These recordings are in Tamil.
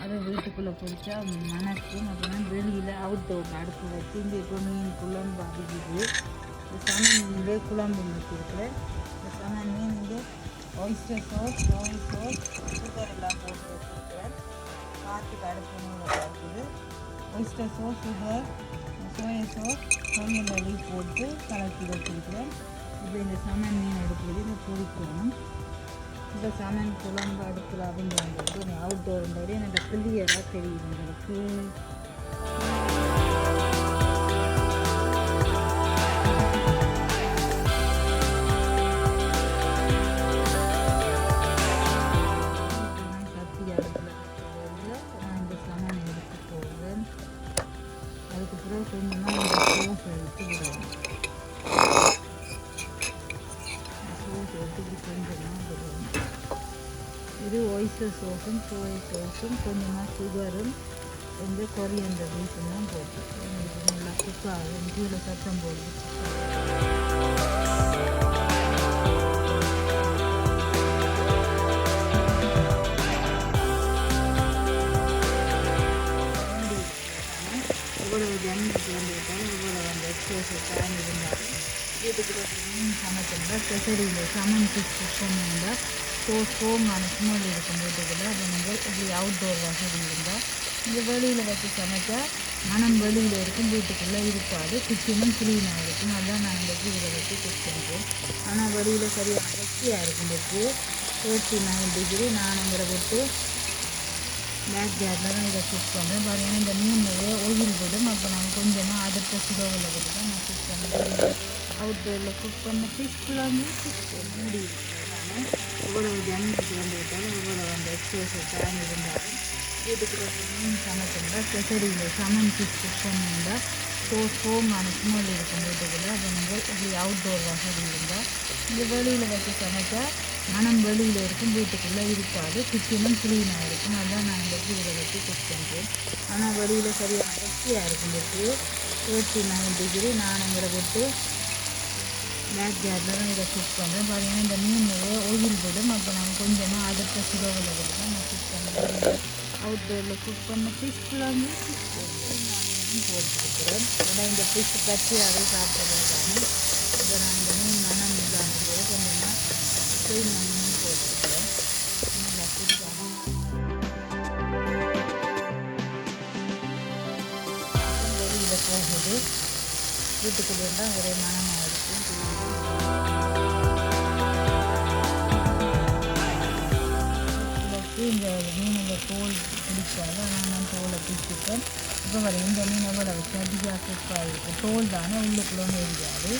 பிடிச்சா மணக்கும் அப்புறம் வெளியில் அவுட்டோர் அடுப்பு வச்சு இந்த இப்போ மீன் குழம்பு அடிக்குது இந்த சமன் குழம்பு வச்சுருக்குறேன் இந்த சமன் மீன் இங்கே oyster sauce soy sauce sugar எல்லாம் போட்டு வச்சுருக்கிறேன். காற்றுக்கு அடுப்பு மூணு இருக்குது oyster sauce sugar soya sauce கொள்ளுமல்லி போட்டு கலக்கி வச்சுருக்கிறேன். இப்போ இந்த சமன் மீன் எடுக்கிறது இதை பொரிக்கணும். இந்த சமன் குழம்பு அடுப்பில் அப்படின்னு வந்துட்டு அவுட்டோர் இருந்தபடி எனக்கு கிளியராக தெரியுது உங்களுக்கு. சத்தி நான் இந்த எடுத்து அதுக்கு பிறகு கொஞ்சமாக எடுத்து சோப் எடுத்து கொஞ்சமாக இது ஒய்ஸ்டர் சோப்பும் சோயா சோப்பும் கொஞ்சமாக சுகரும் இந்த கொரியண்டர் பீஸும் தான் போட்டு நல்லா குக் கீழே சத்தம் போடுது. இவ்வளவு ஜன்னத்துக்கு வந்து இவ்வளோ அந்த எக்ஸ்பிரஸ் டைம் இருந்தாலும் வீட்டுக்குள்ள மீன் சமைச்சிருந்தா ஸ்பெஷலியில் சமன் ஃபிஷ் குக் ஸோ ஸ்ட்ரோங்கான ஸ்மெல் இருக்கும் வீட்டுக்குள்ள அது நீங்கள் இப்படி அவுட்டோர் வசதி இருந்தால் இந்த வெளியில் வச்சு சமைச்சா மனம் வெளியில் இருக்கும் வீட்டுக்குள்ளே இருக்காது கிச்சனும் க்ளீனாக இருக்கும் அதான் நான் இந்த இதில் வச்சு குக் பண்ணுறேன் ஆனால் வெளியில் சரியான வெட்டியாக இருக்கும் இருக்கு தேர்ட்டி நைன் டிகிரி நானுங்கிற விட்டு பேக் ஜாரில் தான் இதை குக் பண்ணுறேன் பாருங்கன்னா இந்த மீன்லேயே ஒயில் விடும் அப்போ நாங்கள் கொஞ்சமாக அடுத்த சுடவில் விட்டு தான் நான் குக் பண்ணுறேன் அவுட்டோரில் குக் பண்ண ஃபிஷ் குழம்பு குக் பண்ண இவ்வளவு டேமேஜ் வந்துவிட்டாலும் இவ்வளவு அந்த எக்ஸ்பிரஸ் டைம் இருந்தாலும் வீட்டுக்குள்ள மீன் சமைச்சிருந்தா இந்த சமன் ஃபிஷ் குக் பண்ணியிருந்தா ஸோ ஸ்ட்ரோங்கான ஸ்மெல் இருக்கும் வீட்டுக்குள்ள அது நீங்கள் இப்படி அவுட்டோர் வசதி இருந்தால் இந்த வெளியில் வச்சு சமைச்சா மனம் வெளியில் இருக்கும் வீட்டுக்குள்ளே இருக்காது. கிச்சனும் க்ளீனாக இருக்கும். அதான் நான் இந்த இதில் வச்சு குக் பண்ணுறேன் ஆனால் வெளியில் சரியான வெட்டியாக இருக்கும் இருக்கு இருபத்தி நாலு டிகிரி நானுங்கிற விட்டு பிளாக் ஜாரில் தான் இதை குக் பண்ணுறேன் பாருங்கன்னா இந்த மீன் ஓயில் விடும் அப்போ நான் கொஞ்சமாக அடுத்த சுடவில் விட்டு தான் நான் குக் பண்ணுறேன் அவுட்டோரில் குக் பண்ண ஃபிஷ் குழம்பு நான் போட்டுருக்குறேன் ஏன்னா இந்த ஃபிஷ் பச்சையாகவே சாப்பிட்றதுக்கான இதை நான் இந்த மீன் மனம் இல்லாமல் கொஞ்சமாக க்ளீன் பண்ணி போட்டுருக்கிறேன் நல்லா குடிக்காம போகுது. வீட்டுக்குள்ளே இருந்தால் ஒரே மனமாக இருக்கும் இந்த மீனோட தோல் பிடிக்காது. ஆனால் நான் தோலை பிடிச்சிட்டேன் இப்போ வர இந்த மீனோட வச்சு சதியாக குக்காக தோல் தானே உள்ளுக்குள்ளே இருக்காது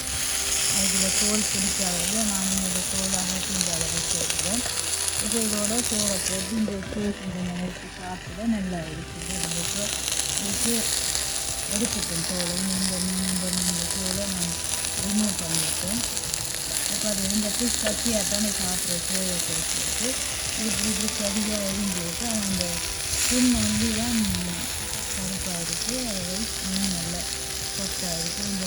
அதில் தோல் பிடிக்காதது. நான் இந்த தோலாக இந்த அளவு சேர்க்கிறேன். இப்போ இதோட சோறை போட்டு இந்த சோஸ் இந்த நேரத்துக்கு சாப்பிட நல்லா இருக்குது அதுக்கு இதுக்கு எடுத்துட்டேன் தோலை. இந்த மீன் இந்த தோலை நான் ரிமூவ் பண்ணிட்டேன் இப்போ அது இந்த ஃபிஷ் கத்தியாக தானே சாப்பிட்ற சோயை சேர்த்துட்டு இப்படி இப்படி சரியாக எரிஞ்சிருக்கு ஆனால் அந்த ஸ்கின் வந்து தான் கருப்பாக இருக்குது அது மீன் நல்லா சொத்தாக இருக்குது இந்த